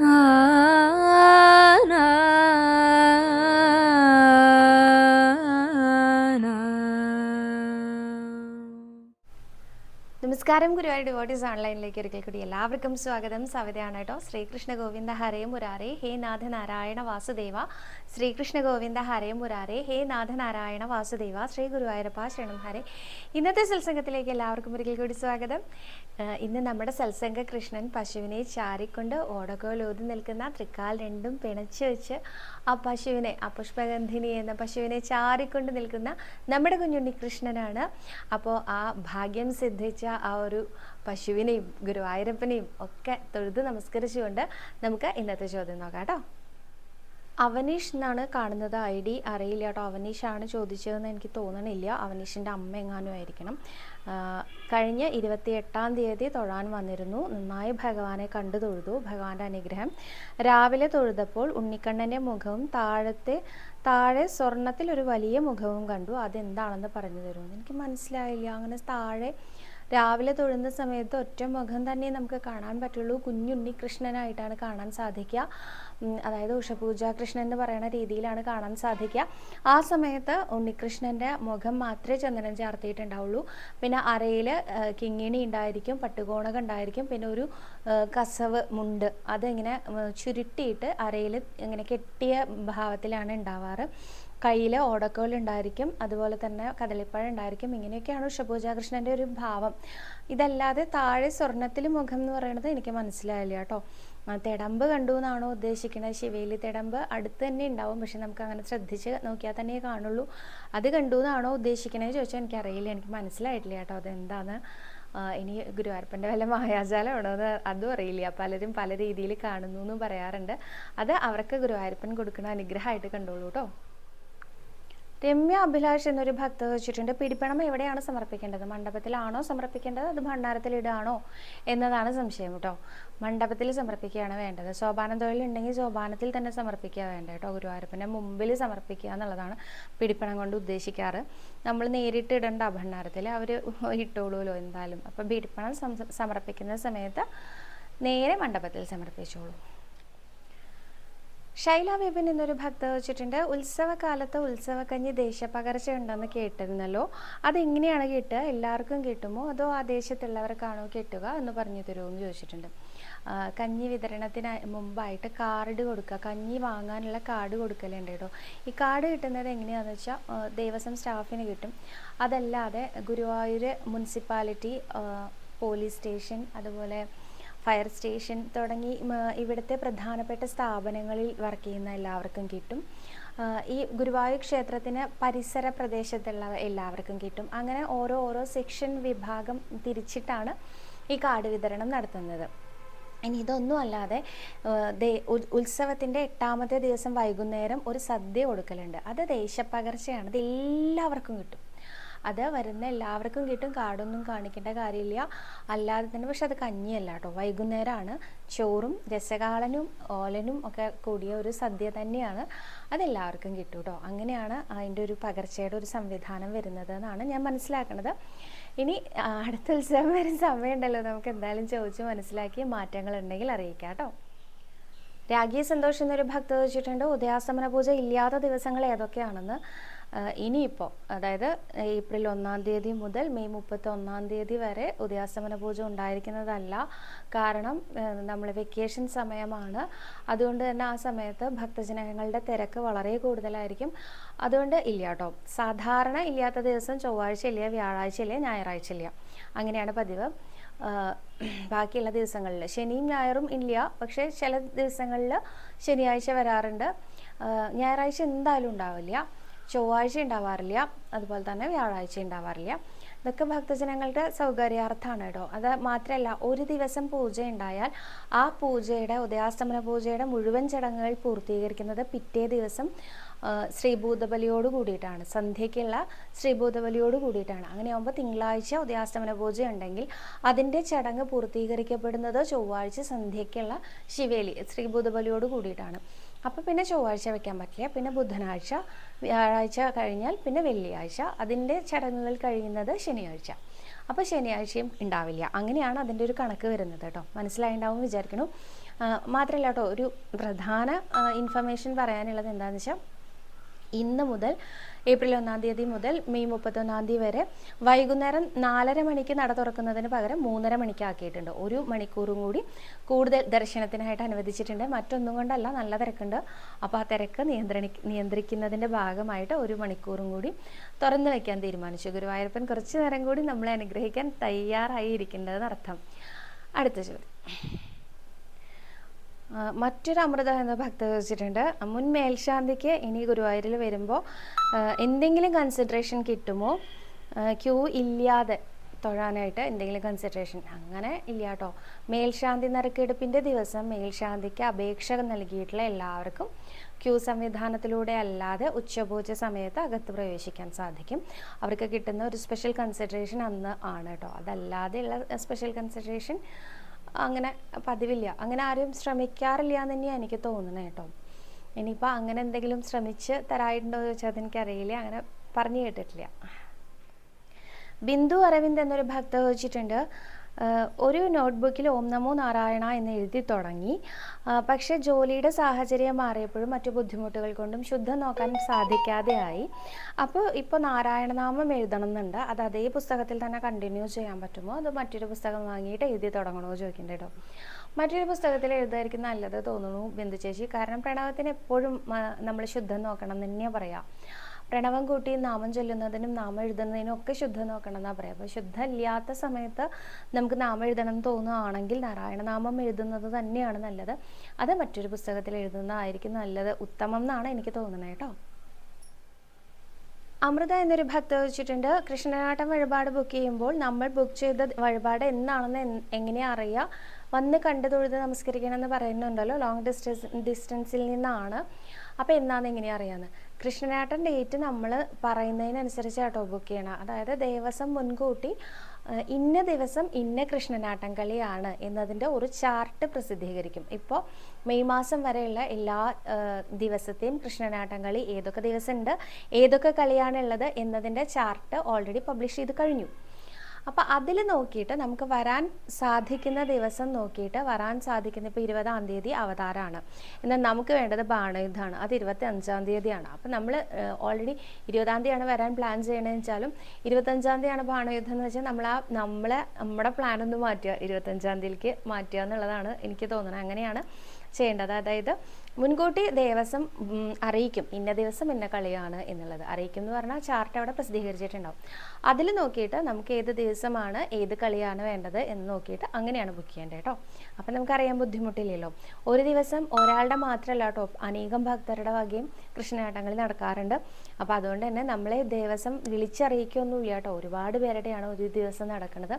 ah. നമസ്കാരം. Guruvayur devotees ഓൺലൈനിലേക്ക് ഒരിക്കൽ കൂടി എല്ലാവർക്കും സ്വാഗതം. സവിതയാണ് കേട്ടോ. ശ്രീകൃഷ്ണ ഗോവിന്ദ ഹരേ മുരാരേ. ഹേ നാഥ നാരായണ വാസുദേവ. ശ്രീകൃഷ്ണ ഗോവിന്ദ ഹരേ മുരാരേ. ഹേ നാഥ നാരായണ വാസുദേവ. ശ്രീ ഗുരുവായൂരപ്പ ശരണം ഹരേ. ഇന്നത്തെ സത്സംഗത്തിലേക്ക് എല്ലാവർക്കും ഒരിക്കൽ കൂടി സ്വാഗതം. ഇന്ന് നമ്മുടെ സത്സംഗ കൃഷ്ണൻ പശുവിനെ ചാരിക്കൊണ്ട് ഓടകോലോതി നിൽക്കുന്ന തൃക്കാൽ രണ്ടും പിണച്ചു വെച്ച് ആ പശുവിനെ ആ പുഷ്പഗന്ധിനി എന്ന പശുവിനെ ചാരിക്കൊണ്ട് നിൽക്കുന്ന നമ്മുടെ കുഞ്ഞുണ്ണി കൃഷ്ണനാണ്. അപ്പോൾ ആ ഭാഗ്യം സിദ്ധിച്ച ആ ഒരു പശുവിനെയും ഗുരുവായൂരപ്പനെയും ഒക്കെ തൊഴുത് നമസ്കരിച്ചുകൊണ്ട് നമുക്ക് ഇന്നത്തെ ചോദ്യം നോക്കാം കേട്ടോ. അവനീഷ് എന്നാണ് കാണുന്നത്. ഐ ഡി അറിയില്ല കേട്ടോ. അവനീഷാണ് ചോദിച്ചതെന്ന് എനിക്ക് തോന്നണില്ല. അവനീഷിന്റെ അമ്മ എങ്ങാനും ആയിരിക്കണം. കഴിഞ്ഞ ഇരുപത്തി എട്ടാം തീയതി തൊഴാൻ വന്നിരുന്നു. നന്നായി ഭഗവാനെ കണ്ടു തൊഴുതു. ഭഗവാന്റെ അനുഗ്രഹം. രാവിലെ തൊഴുതപ്പോൾ ഉണ്ണിക്കണ്ണന്റെ മുഖവും താഴത്തെ താഴെ സ്വർണത്തിൽ ഒരു വലിയ മുഖവും കണ്ടു. അതെന്താണെന്ന് പറഞ്ഞു തരുമെന്ന് എനിക്ക് മനസ്സിലായില്ല. അങ്ങനെ താഴെ രാവിലെ തൊഴുന്ന സമയത്ത് ഒറ്റ മുഖം തന്നെ നമുക്ക് കാണാൻ പറ്റുള്ളൂ. കുഞ്ഞുണ്ണി കൃഷ്ണനായിട്ടാണ് കാണാൻ സാധിക്കുക. അതായത് ഉഷപൂജ കൃഷ്ണൻ എന്ന് പറയുന്ന രീതിയിലാണ് കാണാൻ സാധിക്കുക. ആ സമയത്ത് ഉണ്ണികൃഷ്ണന്റെ മുഖം മാത്രമേ ചന്ദനം ചേർത്തിയിട്ടുണ്ടാവുള്ളൂ. പിന്നെ അരയിൽ കിങ്ങിണി ഉണ്ടായിരിക്കും പട്ടുകോണക ഉണ്ടായിരിക്കും. പിന്നെ ഒരു കസവ് മുണ്ട് അതിങ്ങനെ ചുരുട്ടിയിട്ട് അരയിൽ ഇങ്ങനെ കെട്ടിയ ഭാവത്തിലാണ് ഉണ്ടാവാറ്. കയ്യിൽ ഓടക്കോൽ ഉണ്ടായിരിക്കും അതുപോലെ തന്നെ കദളിപ്പഴം ഉണ്ടായിരിക്കും ഇങ്ങനെയൊക്കെയാണ് ഉഷപൂജാകൃഷ്ണന്റെ ഒരു ഭാവം. ഇതല്ലാതെ താഴെ സ്വർണത്തിൽ മുഖം എന്ന് പറയുന്നത് എനിക്ക് മനസ്സിലായില്ല കേട്ടോ. തിടമ്പ് കണ്ടു എന്നാണോ ഉദ്ദേശിക്കുന്നത്. ശിവേലി തിടമ്പ് അടുത്ത് തന്നെ ഉണ്ടാവും പക്ഷെ നമുക്ക് അങ്ങനെ ശ്രദ്ധിച്ച് നോക്കിയാൽ തന്നെ കാണുള്ളൂ. അത് കണ്ടു എന്നാണോ ഉദ്ദേശിക്കുന്നത് ചോദിച്ചാൽ എനിക്കറിയില്ല. എനിക്ക് മനസ്സിലായിട്ടില്ല കേട്ടോ അതെന്താണ്. ഇനി ഗുരുവായൂരപ്പന്റെ വല്ല മായാജാലമാണോ എന്ന് അതും അറിയില്ല. പലരും പല രീതിയിൽ കാണുന്നു എന്ന് പറയാറുണ്ട്. അത് അവർക്ക് ഗുരുവായൂരപ്പൻ കൊടുക്കുന്ന അനുഗ്രഹമായിട്ട് കണ്ടോളൂ കേട്ടോ. രമ്യ അഭിലാഷ് എന്നൊരു ഭക്ത വെച്ചിട്ടുണ്ട്. പിടിപ്പണം എവിടെയാണ് സമർപ്പിക്കേണ്ടത്? മണ്ഡപത്തിലാണോ സമർപ്പിക്കേണ്ടത്? അത് ഭണ്ഡാരത്തിലിടാണോ എന്നതാണ് സംശയം കേട്ടോ മണ്ഡപത്തിൽ സമർപ്പിക്കുകയാണ് വേണ്ടത്. സോപാനം തൊഴിലുണ്ടെങ്കിൽ സോപാനത്തിൽ തന്നെ സമർപ്പിക്കുക വേണ്ട കേട്ടോ ഗുരുവായൂരപ്പന്റെ മുമ്പിൽ സമർപ്പിക്കുക എന്നുള്ളതാണ് പിടിപ്പണം കൊണ്ട് ഉദ്ദേശിക്കാറ്. നമ്മൾ നേരിട്ട് ഇടണ്ട ഭണ്ഡാരത്തിൽ. അവർ ഇട്ടോളൂല്ലോ എന്തായാലും. അപ്പം പിടിപ്പണം സമർപ്പിക്കുന്ന സമയത്ത് നേരെ മണ്ഡപത്തിൽ സമർപ്പിച്ചോളൂ. ശൈല വിപിൻ എന്നൊരു ഭക്ത വെച്ചിട്ടുണ്ട് ഉത്സവകാലത്ത് ഉത്സവക്കഞ്ഞി ദേശപകർച്ച ഉണ്ടെന്ന് കേട്ടിരുന്നല്ലോ. അതെങ്ങനെയാണ് കിട്ടുക എല്ലാവർക്കും കിട്ടുമോ? അതോ ആ ദേശത്തുള്ളവർക്കാണോ കിട്ടുക എന്ന് പറഞ്ഞു തരുമോ എന്ന് ചോദിച്ചിട്ടുണ്ട്. കഞ്ഞി വിതരണത്തിന് മുമ്പായിട്ട് കാർഡ് കൊടുക്കുക. കഞ്ഞി വാങ്ങാനുള്ള കാർഡ് കൊടുക്കലുണ്ട് കേട്ടോ. ഈ കാർഡ് കിട്ടുന്നത് എങ്ങനെയാണെന്ന് വെച്ചാൽ ദേവസ്വം സ്റ്റാഫിന് കിട്ടും. അതല്ലാതെ ഗുരുവായൂർ മുനിസിപ്പാലിറ്റി പോലീസ് സ്റ്റേഷൻ അതുപോലെ ഫയർ സ്റ്റേഷൻ തുടങ്ങി ഇവിടുത്തെ പ്രധാനപ്പെട്ട സ്ഥാപനങ്ങളിൽ വർക്ക് ചെയ്യുന്ന എല്ലാവർക്കും കിട്ടും. ഈ ഗുരുവായൂർ ക്ഷേത്രത്തിന് പരിസര പ്രദേശത്തുള്ള എല്ലാവർക്കും കിട്ടും. അങ്ങനെ ഓരോ ഓരോ സെക്ഷൻ വിഭാഗം തിരിച്ചിട്ടാണ് ഈ കാർഡ് വിതരണം നടത്തുന്നത്. ഇനി ഇതൊന്നും അല്ലാതെ ഉത്സവത്തിന്റെ എട്ടാമത്തെ ദിവസം വൈകുന്നേരം ഒരു സദ്യ കൊടുക്കലുണ്ട്. അത് ദേശപ്പകർച്ചയാണ് അത് എല്ലാവർക്കും കിട്ടും. അത് വരുന്ന എല്ലാവർക്കും കിട്ടും കാർഡൊന്നും കാണിക്കേണ്ട കാര്യമില്ല. അല്ലാതെ തന്നെ പക്ഷെ അത് കഞ്ഞിയല്ല കേട്ടോ വൈകുന്നേരമാണ് ചോറും രസകാളനും ഓലനും ഒക്കെ കൂടിയ ഒരു സദ്യ തന്നെയാണ്. അതെല്ലാവർക്കും കിട്ടും കേട്ടോ അങ്ങനെയാണ് അതിന്റെ ഒരു പകർച്ചയുടെ ഒരു സംവിധാനം വരുന്നത് എന്നാണ് ഞാൻ മനസ്സിലാക്കുന്നത് ഇനി അടുത്ത ഉത്സവം വരും സമയമുണ്ടല്ലോ. നമുക്ക് എന്തായാലും ചോദിച്ച് മനസ്സിലാക്കി മാറ്റങ്ങൾ ഉണ്ടെങ്കിൽ അറിയിക്കാം കേട്ടോ. രാഗീയ സന്തോഷം എന്നൊരു ഭക്ത വെച്ചിട്ടുണ്ട് ഉദയാസ്തമന പൂജ ഇല്ലാത്ത ദിവസങ്ങൾ ഏതൊക്കെയാണെന്ന്? ഇനിയിപ്പോൾ അതായത് ഏപ്രിൽ ഒന്നാം തീയതി മുതൽ മെയ് മുപ്പത്തി ഒന്നാം തീയതി വരെ ഉദയാസ്തമന പൂജ ഉണ്ടായിരിക്കുന്നതല്ല. കാരണം നമ്മൾ വെക്കേഷൻ സമയമാണ്. അതുകൊണ്ട് തന്നെ ആ സമയത്ത് ഭക്തജനങ്ങളുടെ തിരക്ക് വളരെ കൂടുതലായിരിക്കും. അതുകൊണ്ട് ഇല്ല കേട്ടോ. സാധാരണ ഇല്ലാത്ത ദിവസം ചൊവ്വാഴ്ച ഇല്ല വ്യാഴാഴ്ച ഇല്ല ഞായറാഴ്ച ഇല്ല അങ്ങനെയാണ് പതിവ്. ബാക്കിയുള്ള ദിവസങ്ങളിൽ ശനിയും ഞായറും ഇല്ല. പക്ഷേ ചില ദിവസങ്ങളിൽ ശനിയാഴ്ച വരാറുണ്ട്. ഞായറാഴ്ച എന്തായാലും ഉണ്ടാവില്ല. ചൊവ്വാഴ്ച ഉണ്ടാവാറില്ല അതുപോലെ തന്നെ വ്യാഴാഴ്ച ഉണ്ടാവാറില്ല ഇതൊക്കെ ഭക്തജനങ്ങളുടെ സൗകര്യാർത്ഥമാണ് കേട്ടോ അത് മാത്രമല്ല ഒരു ദിവസം പൂജ ഉണ്ടായാൽ ആ പൂജയുടെ ഉദയാസ്തമന പൂജയുടെ മുഴുവൻ ചടങ്ങുകൾ പൂർത്തീകരിക്കുന്നത് പിറ്റേ ദിവസം ശ്രീഭൂതബലിയോട് കൂടിയിട്ടാണ്. സന്ധ്യയ്ക്കുള്ള ശ്രീഭൂതബലിയോട് കൂടിയിട്ടാണ്. അങ്ങനെയാകുമ്പോൾ തിങ്കളാഴ്ച ഉദയാസ്തമന പൂജ ഉണ്ടെങ്കിൽ അതിന്റെ ചടങ്ങ് പൂർത്തീകരിക്കപ്പെടുന്നത് ചൊവ്വാഴ്ച സന്ധ്യയ്ക്കുള്ള ശിവേലി ശ്രീഭൂതബലിയോട് കൂടിയിട്ടാണ്. അപ്പോൾ പിന്നെ ചൊവ്വാഴ്ച വെക്കാൻ പറ്റില്ല പിന്നെ ബുധനാഴ്ച വ്യാഴാഴ്ച കഴിഞ്ഞാൽ പിന്നെ വെള്ളിയാഴ്ച. അതിന്റെ ചടങ്ങുകൾ കഴിയുന്നത് ശനിയാഴ്ച. അപ്പോൾ ശനിയാഴ്ചയും ഉണ്ടാവില്ല. അങ്ങനെയാണ് അതിന്റെ ഒരു കണക്ക് വരുന്നത് കേട്ടോ. മനസ്സിലായിണ്ടാവും വിചാരിക്കണു. മാത്രമല്ല കേട്ടോ ഒരു പ്രധാന ഇൻഫർമേഷൻ പറയാനുള്ളത് എന്താണെന്ന് വെച്ചാൽ ഇന്ന് മുതൽ ഏപ്രിൽ ഒന്നാം തീയതി മുതൽ മെയ് മുപ്പത്തൊന്നാം തീയതി വരെ വൈകുന്നേരം നാലര മണിക്ക് നട തുറക്കുന്നതിന് പകരം മൂന്നര മണിക്ക് ആക്കിയിട്ടുണ്ട് ഒരു മണിക്കൂറും കൂടി കൂടുതൽ ദർശനത്തിനായിട്ട് അനുവദിച്ചിട്ടുണ്ട്. മറ്റൊന്നും കൊണ്ടല്ല നല്ല തിരക്കുണ്ട്. അപ്പോൾ ആ തിരക്ക് നിയന്ത്രണി നിയന്ത്രിക്കുന്നതിന്റെ ഭാഗമായിട്ട് ഒരു മണിക്കൂറും കൂടി തുറന്നു വയ്ക്കാൻ തീരുമാനിച്ചു. ഗുരുവായൂരപ്പൻ കുറച്ച് നേരം കൂടി നമ്മളെ അനുഗ്രഹിക്കാൻ തയ്യാറായി ഇരിക്കേണ്ടതെന്ന് അർത്ഥം അടുത്ത ചോദ്യം. മറ്റൊരു അമൃത എന്ന ഭക്ത ചോദിച്ചിട്ടുണ്ട്. മുൻ മേൽശാന്തിക്ക് ഇനി ഗുരുവായൂരിൽ വരുമ്പോൾ എന്തെങ്കിലും കൺസിഡറേഷൻ കിട്ടുമോ? ക്യൂ ഇല്ലാതെ തൊഴാനായിട്ട് എന്തെങ്കിലും കൺസിഡറേഷൻ അങ്ങനെ ഇല്ല കേട്ടോ മേൽശാന്തി നറുക്കെടുപ്പിന്റെ ദിവസം മേൽശാന്തിക്ക് അപേക്ഷ നൽകിയിട്ടുള്ള എല്ലാവർക്കും ക്യൂ സംവിധാനത്തിലൂടെ അല്ലാതെ ഉച്ചപൂജ സമയത്ത് അകത്ത് പ്രവേശിക്കാൻ സാധിക്കും. അവർക്ക് കിട്ടുന്ന ഒരു സ്പെഷ്യൽ കൺസിഡറേഷൻ അന്ന് ആണ് കേട്ടോ അതല്ലാതെയുള്ള സ്പെഷ്യൽ കൺസിഡറേഷൻ അങ്ങനെ പതിവില്ല. അങ്ങനെ ആരും ശ്രമിക്കാറില്ല എന്ന് തന്നെയാണ് എനിക്ക് തോന്നുന്നത് കേട്ടോ. ഇനിയിപ്പോൾ അങ്ങനെ എന്തെങ്കിലും ശ്രമിച്ച് തരായിട്ടുണ്ടോ എന്ന് ചോദിച്ചാൽ അതെനിക്കറിയില്ല അങ്ങനെ പറഞ്ഞു കേട്ടിട്ടില്ല. ബിന്ദു അരവിന്ദ് എന്നൊരു ഭക്ത ചോദിച്ചിട്ടുണ്ട്. ഒരു നോട്ട്ബുക്കിൽ ഓം നമോ നാരായണ എന്ന് എഴുതി തുടങ്ങി. പക്ഷെ ജോലിയുടെ സാഹചര്യം മാറിയപ്പോഴും മറ്റു ബുദ്ധിമുട്ടുകൾ കൊണ്ടും ശുദ്ധം നോക്കാൻ സാധിക്കാതെയായി. അപ്പോൾ ഇപ്പോൾ നാരായണനാമം എഴുതണം എന്നുണ്ട് അത് അതേ പുസ്തകത്തിൽ തന്നെ കണ്ടിന്യൂ ചെയ്യാൻ പറ്റുമോ? അത് മറ്റൊരു പുസ്തകം വാങ്ങിയിട്ട് എഴുതി തുടങ്ങണമോ ചോദിക്കേണ്ട കേട്ടോ മറ്റൊരു പുസ്തകത്തിൽ എഴുതായിരിക്കും നല്ലത് തോന്നുന്നു ബിന്ദു ചേച്ചി. കാരണം പ്രണവത്തിന് എപ്പോഴും നമ്മൾ ശുദ്ധം നോക്കണം എന്ന് തന്നെയാണ് പറയാം. പ്രണവം കൂട്ടി നാമം ചൊല്ലുന്നതിനും നാമം എഴുതുന്നതിനും ഒക്കെ ശുദ്ധം നോക്കണം എന്നാ പറയാം. അപ്പോൾ ശുദ്ധ ഇല്ലാത്ത സമയത്ത് നമുക്ക് നാമം എഴുതണം എന്ന് തോന്നുകയാണെങ്കിൽ നാരായണനാമം എഴുതുന്നത് തന്നെയാണ് നല്ലത്. അത് മറ്റൊരു പുസ്തകത്തിൽ എഴുതുന്നതായിരിക്കും നല്ലത്. ഉത്തമം എന്നാണ് എനിക്ക് തോന്നുന്നത് കേട്ടോ. അമൃത എന്നൊരു ഭക്ത വെച്ചിട്ടുണ്ട് കൃഷ്ണനാട്ടം വഴിപാട് ബുക്ക് ചെയ്യുമ്പോൾ നമ്മൾ ബുക്ക് ചെയ്ത വഴിപാട് എന്നാണെന്ന് എൻ- എങ്ങനെയാ അറിയുക വന്ന് കണ്ടു തൊഴുത് നമസ്കരിക്കണം എന്ന് പറയുന്നുണ്ടല്ലോ. ലോങ് ഡിസ്റ്റൻസ് ഡിസ്റ്റൻസിൽ നിന്നാണ്. അപ്പോൾ എന്നാന്ന് എങ്ങനെയാ അറിയാന്ന്? കൃഷ്ണനാട്ടം ഡേറ്റ് നമ്മൾ പറയുന്നതിനനുസരിച്ച് കേട്ടോ ബുക്ക് ചെയ്യണം. അതായത് ദേവസ്വം മുൻകൂട്ടി ഇന്ന ദിവസം ഇന്ന കൃഷ്ണനാട്ടം കളിയാണ് എന്നതിന്റെ ഒരു ചാർട്ട് പ്രസിദ്ധീകരിക്കും. ഇപ്പോൾ മെയ് മാസം വരെയുള്ള എല്ലാ ദിവസത്തെയും കൃഷ്ണനാട്ടം കളി ഏതൊക്കെ ദിവസമുണ്ട് ഏതൊക്കെ കളിയാണുള്ളത് എന്നതിന്റെ ചാർട്ട് ഓൾറെഡി പബ്ലിഷ് ചെയ്ത് കഴിഞ്ഞു. അപ്പോൾ അതിൽ നോക്കിയിട്ട് നമുക്ക് വരാൻ സാധിക്കുന്ന ദിവസം നോക്കിയിട്ട് വരാൻ സാധിക്കുന്ന ഇപ്പോൾ ഇരുപതാം തീയതി അവതാരമാണ് എന്നാൽ നമുക്ക് വേണ്ടത് ബാണയുദ്ധമാണ്. അത് ഇരുപത്തി അഞ്ചാം തീയതിയാണ് അപ്പോൾ നമ്മൾ ഓൾറെഡി ഇരുപതാം തീയതിയാണ് വരാൻ പ്ലാൻ ചെയ്യണമെന്ന് വെച്ചാലും ഇരുപത്തഞ്ചാം തീയതിയാണ് ബാണയുദ്ധം എന്ന് വെച്ചാൽ നമ്മൾ ആ നമ്മളെ നമ്മുടെ പ്ലാൻ ഒന്ന് മാറ്റുക. ഇരുപത്തഞ്ചാം തീയതിക്ക് മാറ്റുക എന്നുള്ളതാണ് എനിക്ക് തോന്നുന്നത്. അങ്ങനെയാണ് ചെയ്യേണ്ടത്. അതായത് മുൻകൂട്ടി ദേവസ്വം അറിയിക്കും. ഇന്ന ദിവസം ഇന്ന കളിയാണ് എന്നുള്ളത്. അറിയിക്കും എന്ന് പറഞ്ഞാൽ ചാർട്ട് അവിടെ പ്രസിദ്ധീകരിച്ചിട്ടുണ്ടാവും. അതിൽ നോക്കിയിട്ട് നമുക്ക് ഏത് ദിവസമാണ് ഏത് കളിയാണ് വേണ്ടത് എന്ന് നോക്കിയിട്ട് അങ്ങനെയാണ് ബുക്ക് ചെയ്യേണ്ടത് കേട്ടോ. അപ്പം നമുക്കറിയാൻ ബുദ്ധിമുട്ടില്ലല്ലോ. ഒരു ദിവസം ഒരാളുടെ മാത്രമല്ല കേട്ടോ. അനേകം ഭക്തരുടെ വകയും കൃഷ്ണനാട്ടങ്ങളിൽ നടക്കാറുണ്ട്. അപ്പോൾ അതുകൊണ്ട് തന്നെ നമ്മളെ ദേവസ്വം വിളിച്ചറിയിക്കൊന്നുമില്ല കേട്ടോ. ഒരുപാട് പേരുടെയാണ് ഒരു ദിവസം നടക്കുന്നത്.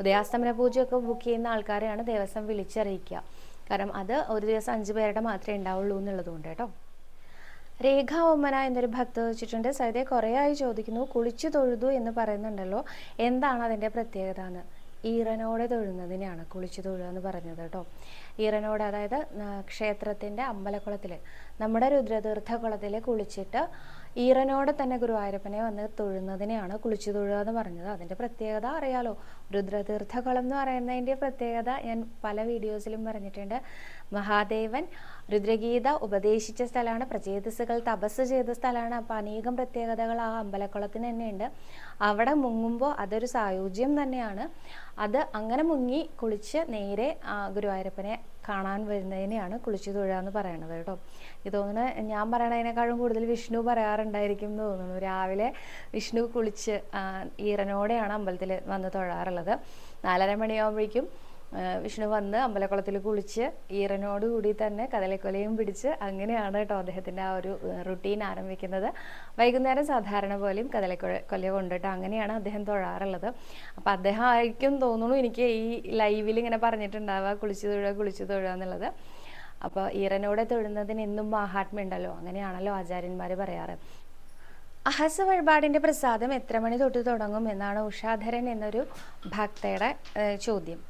ഉദയാസ്തമന പൂജയൊക്കെ ബുക്ക് ചെയ്യുന്ന ആൾക്കാരെയാണ് ദേവസ്വം വിളിച്ചറിയിക്കുക. കാരണം അത് ഒരു ദിവസം അഞ്ച് പേരുടെ മാത്രമേ ഉണ്ടാവുള്ളൂ എന്നുള്ളത് കൊണ്ട് കേട്ടോ. രേഖ ഒമ്മന എന്നൊരു ഭക്ത വെച്ചിട്ടുണ്ട്. സരിതെ കുറേ ആയി ചോദിക്കുന്നു കുളിച്ചു തൊഴുതു എന്ന് പറയുന്നുണ്ടല്ലോ. എന്താണ് അതിന്റെ പ്രത്യേകത എന്ന്? ഈറനോടെ തൊഴുന്നതിനെയാണ് കുളിച്ചു തൊഴുക എന്ന് പറഞ്ഞത് കേട്ടോ. ഈറനോട് അതായത് ക്ഷേത്രത്തിന്റെ അമ്പലക്കുളത്തിൽ നമ്മുടെ രുദ്രതീർത്ഥ കുളത്തിൽ കുളിച്ചിട്ട് ഈറനോടെ തന്നെ ഗുരുവായൂരപ്പനെ വന്ന് തൊഴുന്നതിനെയാണ് കുളിച്ചു തൊഴുക എന്ന് പറഞ്ഞത്. അതിന്റെ പ്രത്യേകത അറിയാലോ. രുദ്രതീർത്ഥകുളം എന്ന് പറയുന്നതിന്റെ പ്രത്യേകത ഞാൻ പല വീഡിയോസിലും പറഞ്ഞിട്ടുണ്ട്. മഹാദേവൻ രുദ്രഗീത ഉപദേശിച്ച സ്ഥലമാണ് പ്രചേതസ്സുകൾ തപസ് ചെയ്ത സ്ഥലമാണ്. അപ്പോൾ അനേകം പ്രത്യേകതകൾ ആ അമ്പലക്കുളത്തിന് തന്നെയുണ്ട്. അവിടെ മുങ്ങുമ്പോൾ അതൊരു സായുജ്യം തന്നെയാണ്. അത് അങ്ങനെ മുങ്ങി കുളിച്ച് നേരെ ഗുരുവായൂരപ്പനെ കാണാൻ വരുന്നതിനെയാണ് കുളിച്ചു തൊഴുക എന്ന് പറയണത് കേട്ടോ. ഇത് തോന്നുന്നു ഞാൻ പറയണതിനേക്കാളും കൂടുതൽ വിഷ്ണു പറയാറുണ്ടായിരിക്കും എന്ന് തോന്നുന്നു. രാവിലെ വിഷ്ണു കുളിച്ച് ഈറനോടെയാണ് അമ്പലത്തിൽ വന്ന് തൊഴാറുള്ളത്. നാലര മണിയാകുമ്പോഴേക്കും വിഷ്ണു വന്ന് അമ്പലക്കുളത്തിൽ കുളിച്ച് ഈറനോട് കൂടി തന്നെ കഥലക്കൊലയും പിടിച്ച് അങ്ങനെയാണ് കേട്ടോ അദ്ദേഹത്തിന്റെ ആ ഒരു റുട്ടീൻ ആരംഭിക്കുന്നത്. വൈകുന്നേരം സാധാരണ പോലെയും കഥലക്കൊല കൊല കൊണ്ടിട്ട് അങ്ങനെയാണ് അദ്ദേഹം തൊഴാറുള്ളത്. അപ്പോൾ അദ്ദേഹം ആയിരിക്കും തോന്നുന്നു എനിക്ക് ഈ ലൈവിൽ ഇങ്ങനെ പറഞ്ഞിട്ടുണ്ടാവുക കുളിച്ച് തൊഴുക കുളിച്ച് തൊഴുക എന്നുള്ളത്. അപ്പോൾ ഈറനോടെ തൊഴുന്നതിന് എന്നും മഹാത്മ്യം ഉണ്ടല്ലോ അങ്ങനെയാണല്ലോ ആചാര്യന്മാർ പറയാറ്. അഹസ വഴിപാടിന്റെ പ്രസാദം എത്ര മണി തൊട്ട് തുടങ്ങും എന്നാണ് ഉഷാധരൻ എന്നൊരു ഭക്തയുടെ ചോദ്യം.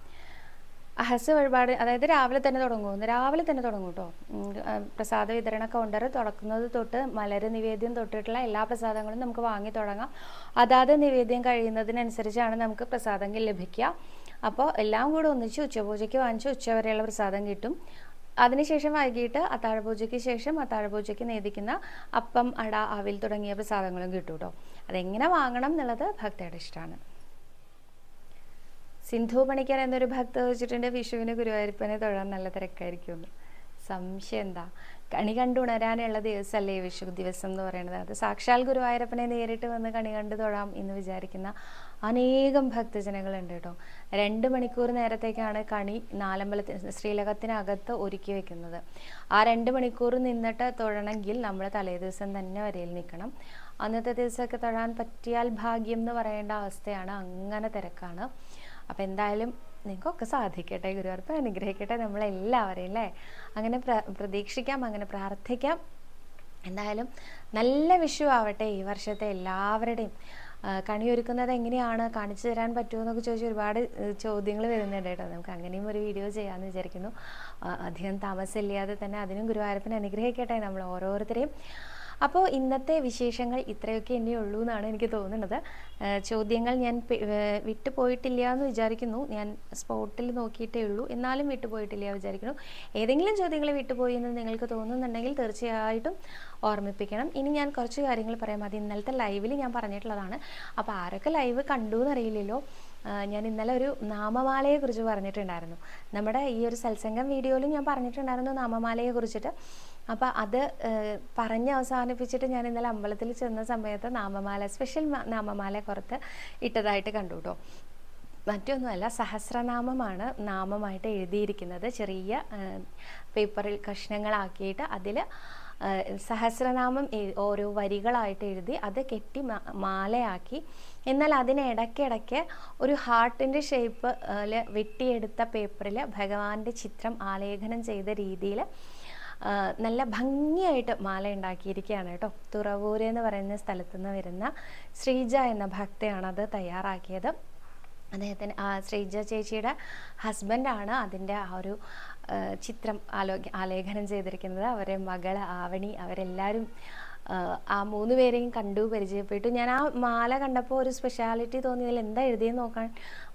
അഹസ വഴിപാട് അതായത് രാവിലെ തന്നെ തുടങ്ങും രാവിലെ തന്നെ തുടങ്ങും കേട്ടോ പ്രസാദ വിതരണ കൗണ്ടർ തുറക്കുന്നത് തൊട്ട് മലര് നിവേദ്യം തൊട്ടിട്ടുള്ള എല്ലാ പ്രസാദങ്ങളും നമുക്ക് വാങ്ങി തുടങ്ങാം. അതാത് നിവേദ്യം കഴിയുന്നതിനനുസരിച്ചാണ് നമുക്ക് പ്രസാദങ്ങൾ ലഭിക്കുക. അപ്പോൾ എല്ലാം കൂടെ ഒന്നിച്ച് ഉച്ചപൂജയ്ക്ക് വാങ്ങിച്ച് ഉച്ചവരെയുള്ള പ്രസാദം കിട്ടും. അതിനുശേഷം വൈകിട്ട് അത്താഴപൂജയ്ക്ക് ശേഷം അത്താഴപൂജയ്ക്ക് നേദിക്കുന്ന അപ്പം അട അവിൽ തുടങ്ങിയ പ്രസാദങ്ങളും കിട്ടും കേട്ടോ അതെങ്ങനെ വാങ്ങണം എന്നുള്ളത് ഭക്തയുടെ ഇഷ്ടമാണ്. സിന്ധു പണിക്കർ എന്നൊരു ഭക്ത വെച്ചിട്ടുണ്ട് വിഷുവിന് ഗുരുവായൂരപ്പനെ തൊഴാൻ നല്ല തിരക്കായിരിക്കും സംശയം എന്താ? കണി കണ്ടുണരാനുള്ള ദിവസമല്ലേ വിഷു ദിവസം എന്ന് പറയുന്നത്. അത് സാക്ഷാൽ ഗുരുവായൂരപ്പനെ നേരിട്ട് വന്ന് കണി കണ്ടു തൊഴാം എന്ന് വിചാരിക്കുന്ന അനേകം ഭക്തജനങ്ങളുണ്ട് കേട്ടോ. രണ്ട് മണിക്കൂർ നേരത്തേക്കാണ് കണി നാലമ്പലത്തിന് ശ്രീലകത്തിനകത്ത് ഒരുക്കി വെക്കുന്നത്. ആ രണ്ട് മണിക്കൂർ നിന്നിട്ട് തൊഴണമെങ്കിൽ നമ്മൾ തലേ ദിവസം തന്നെ വരയിൽ നിൽക്കണം. അന്നത്തെ ദിവസമൊക്കെ തൊഴാൻ പറ്റിയാൽ ഭാഗ്യം എന്ന് പറയേണ്ട അവസ്ഥയാണ്. അങ്ങനെ തിരക്കാണ്. അപ്പം എന്തായാലും നിങ്ങൾക്കൊക്കെ സാധിക്കട്ടെ ഗുരുവായൂരപ്പൻ അനുഗ്രഹിക്കട്ടെ നമ്മളെല്ലാവരെയും അല്ലേ? അങ്ങനെ പ്ര പ്രതീക്ഷിക്കാം അങ്ങനെ പ്രാർത്ഥിക്കാം. എന്തായാലും നല്ല വിഷു ആവട്ടെ ഈ വർഷത്തെ എല്ലാവരുടെയും. കണിയൊരുക്കുന്നത് എങ്ങനെയാണ്? കാണിച്ചു തരാൻ പറ്റുമോ എന്നൊക്കെ ചോദിച്ച് ഒരുപാട് ചോദ്യങ്ങൾ വരുന്നുണ്ട് കേട്ടോ. നമുക്ക് അങ്ങനെയും ഒരു വീഡിയോ ചെയ്യാമെന്ന് വിചാരിക്കുന്നു. അധികം താമസമില്ലാതെ തന്നെ അതിനും ഗുരുവായൂരപ്പനെ അനുഗ്രഹിക്കട്ടെ നമ്മൾ ഓരോരുത്തരെയും. അപ്പോൾ ഇന്നത്തെ വിശേഷങ്ങൾ ഇത്രയൊക്കെ എന്നേ ഉള്ളൂ എന്നാണ് എനിക്ക് തോന്നുന്നത്. ചോദ്യങ്ങൾ ഞാൻ വിട്ടുപോയിട്ടില്ല എന്ന് വിചാരിക്കുന്നു. ഞാൻ സ്പോട്ടിൽ നോക്കിയിട്ടേ ഉള്ളൂ. എന്നാലും വിട്ടുപോയിട്ടില്ല വിചാരിക്കുന്നു. ഏതെങ്കിലും ചോദ്യങ്ങൾ വിട്ടുപോയി എന്ന് നിങ്ങൾക്ക് തോന്നുന്നുണ്ടെങ്കിൽ തീർച്ചയായിട്ടും ഓർമ്മിപ്പിക്കണം. ഇനി ഞാൻ കുറച്ച് കാര്യങ്ങൾ പറയാം. അത് ഇന്നലത്തെ ലൈവിൽ ഞാൻ പറഞ്ഞിട്ടുള്ളതാണ്. അപ്പോൾ ആരൊക്കെ ലൈവ് കണ്ടു എന്നറിയില്ലല്ലോ. ഞാൻ ഇന്നലെ ഒരു നാമമാലയെക്കുറിച്ച് പറഞ്ഞിട്ടുണ്ടായിരുന്നു. നമ്മുടെ ഈ ഒരു സത്സംഗം വീഡിയോയിലും ഞാൻ പറഞ്ഞിട്ടുണ്ടായിരുന്നു നാമമാലയെ കുറിച്ചിട്ട് അപ്പോൾ അത് പറഞ്ഞ് അവസാനിപ്പിച്ചിട്ട് ഞാൻ ഇന്നലെ അമ്പലത്തിൽ ചെന്ന സമയത്ത് നാമമാല സ്പെഷ്യൽ നാമമാല കുറത്ത് ഇട്ടതായിട്ട് കണ്ടു കേട്ടോ മറ്റൊന്നുമല്ല സഹസ്രനാമമാണ് നാമമായിട്ട് എഴുതിയിരിക്കുന്നത്. ചെറിയ പേപ്പറിൽ കഷ്ണങ്ങളാക്കിയിട്ട് അതിൽ സഹസ്രനാമം ഓരോ വരികളായിട്ട് എഴുതി അത് കെട്ടി മാലയാക്കി. എന്നാൽ അതിനിടയ്ക്കിടയ്ക്ക് ഒരു ഹാർട്ടിന്റെ ഷേപ്പ് വെട്ടിയെടുത്ത പേപ്പറിൽ ഭഗവാന്റെ ചിത്രം ആലേഖനം ചെയ്ത രീതിയിൽ നല്ല ഭംഗിയായിട്ട് മാല ഉണ്ടാക്കിയിരിക്കുകയാണ് കേട്ടോ. തുറവൂര് എന്ന് പറയുന്ന സ്ഥലത്തു നിന്ന് വരുന്ന ശ്രീജ എന്ന ഭക്തയാണ് അത് തയ്യാറാക്കിയത്. അദ്ദേഹത്തിന് ശ്രീജ ചേച്ചിയുടെ ഹസ്ബൻഡാണ് അതിന്റെ ആ ഒരു ചിത്രം ആലോ ആലേഖനം ചെയ്തിരിക്കുന്നത്. അവരെ മകൾ ആവണി അവരെല്ലാവരും ആ മൂന്ന് പേരെയും കണ്ടു പരിചയപ്പെട്ടു. ഞാൻ ആ മാല കണ്ടപ്പോൾ ഒരു സ്പെഷ്യാലിറ്റി തോന്നിയതിൽ എന്താ എഴുതിയെന്ന് നോക്കാൻ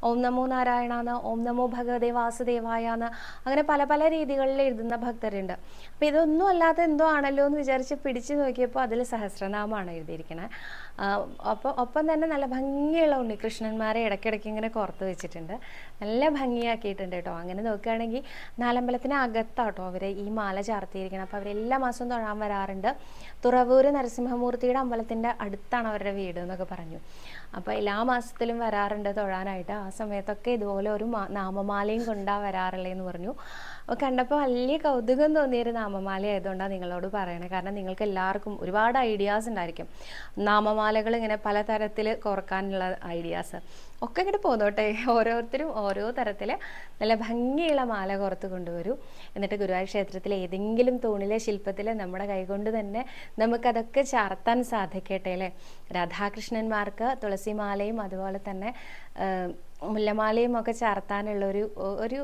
ഓം നമോ നാരായണാന്ന് ഓം നമോ ഭഗവതേ വാസുദേവായാന്ന് അങ്ങനെ പല പല രീതികളിൽ എഴുതുന്ന ഭക്തരുണ്ട്. അപ്പോൾ ഇതൊന്നും അല്ലാത്ത എന്തോ ആണല്ലോ എന്ന് വിചാരിച്ച് പിടിച്ചു നോക്കിയപ്പോൾ അതിൽ സഹസ്രനാമമാണ് എഴുതിയിരിക്കുന്നത് അപ്പോൾ ഒപ്പം തന്നെ നല്ല ഭംഗിയുള്ള ഉണ്ണികൃഷ്ണന്മാരെ ഇടയ്ക്കിടയ്ക്ക് ഇങ്ങനെ കോർത്ത് വെച്ചിട്ടുണ്ട്. നല്ല ഭംഗിയാക്കിയിട്ടുണ്ട് കേട്ടോ. അങ്ങനെ നോക്കുകയാണെങ്കിൽ നാലമ്പലത്തിന് അകത്താട്ടോ അവർ ഈ മാല ചാർത്തിയിരിക്കണം. അപ്പോൾ അവരെല്ലാ മാസവും തൊഴാൻ വരാറുണ്ട്. തുറവൂർ നരസിംഹമൂർത്തിയുടെ അമ്പലത്തിന്റെ അടുത്താണ് അവരുടെ വീട് എന്നൊക്കെ പറഞ്ഞു. അപ്പോൾ എല്ലാ മാസത്തിലും വരാറുണ്ട് തൊഴാനായിട്ട്. ആ സമയത്തൊക്കെ ഇതുപോലെ ഒരു നാമമാലയും കൊണ്ടാ വരാറുള്ളതെന്ന് പറഞ്ഞു. കണ്ടപ്പോൾ വലിയ കൗതുകം തോന്നിയൊരു നാമമാല ആയതുകൊണ്ടാണ് നിങ്ങളോട് പറയണത് കാരണം നിങ്ങൾക്ക് എല്ലാവർക്കും ഒരുപാട് ഐഡിയാസ് ഉണ്ടായിരിക്കും. നാമമാലകൾ ഇങ്ങനെ പലതരത്തിൽ കോർക്കാനുള്ള ഐഡിയാസ് ഒക്കെ ഇങ്ങോട്ട് പോന്നോട്ടെ. ഓരോരുത്തരും ഓരോ തരത്തിൽ നല്ല ഭംഗിയുള്ള മാല കോർത്ത് കൊണ്ടുവരൂ. എന്നിട്ട് ഗുരുവായൂർ ക്ഷേത്രത്തിലെ ഏതെങ്കിലും തൂണിലെ ശില്പത്തിൽ നമ്മുടെ കൈകൊണ്ട് തന്നെ നമുക്കതൊക്കെ ചാർത്താൻ സാധിക്കട്ടെ അല്ലേ? രാധാകൃഷ്ണന്മാർക്ക് തുളസിമാലയും അതുപോലെ തന്നെ മുല്ലമാലയും ഒക്കെ ചാർത്താനുള്ള ഒരു ഒരു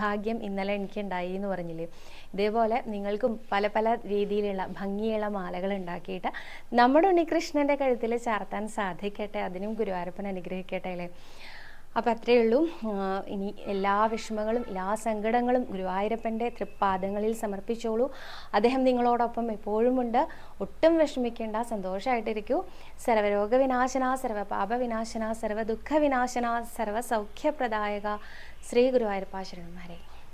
ഭാഗ്യം ഇന്നലെ എനിക്ക് ഉണ്ടായി എന്ന് പറഞ്ഞില്ലേ? ഇതേപോലെ നിങ്ങൾക്കും പല പല രീതിയിലുള്ള ഭംഗിയുള്ള മാലകൾ ഉണ്ടാക്കിയിട്ട് നമ്മുടെ ഉണ്ണികൃഷ്ണന്റെ കഴുത്തിൽ ചാർത്താൻ സാധിക്കട്ടെ അതിനും ഗുരുവായൂരപ്പൻ അനുഗ്രഹിക്കട്ടെ അല്ലേ? അപ്പം അത്രയേ ഉള്ളൂ. ഇനി എല്ലാ വിഷമങ്ങളും എല്ലാ സങ്കടങ്ങളും ഗുരുവായൂരപ്പന്റെ തൃപ്പാദങ്ങളിൽ സമർപ്പിച്ചോളൂ. അദ്ദേഹം നിങ്ങളോടൊപ്പം എപ്പോഴുമുണ്ട്. ഒട്ടും വിഷമിക്കേണ്ട സന്തോഷമായിട്ടിരിക്കൂ സർവരോഗ വിനാശന സർവ പാപ വിനാശന സർവ സർവ സൗഖ്യപ്രദായക ശ്രീ ഗുരുവായൂരപ്പ ശരണന്മാരെ.